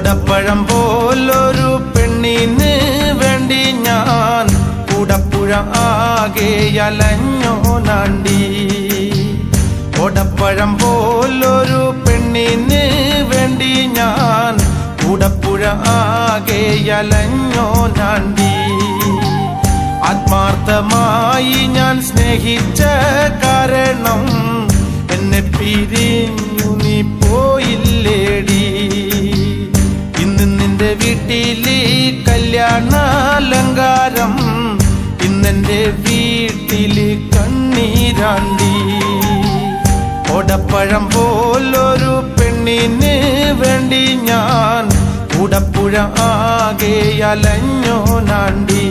ഓടപ്പഴം പോലൊരു പെണ്ണിന് വേണ്ടി ഞാൻ കൂടപ്പുഴ ആകെ അലഞ്ഞോ നാണ്ടി. ഓടപ്പഴം പോലൊരു പെണ്ണിന് വേണ്ടി ഞാൻ കൂടപ്പുഴ ആകെ അലഞ്ഞോ നാണ്ടി. ആത്മാർത്ഥമായി ഞാൻ സ്നേഹിച്ച കാരണം എന്നെ പിരിഞ്ഞു വീട്ടിൽ കല്യാണാലങ്കാരം ഇന്നെന്റെ വീട്ടിൽ കണ്ണീരാണ്ടി. ഓടപ്പഴം പോലൊരു പെണ്ണിന് വേണ്ടി ഞാൻ കൂടപ്പുഴ ആകെ അലഞ്ഞോ നാണ്ടി.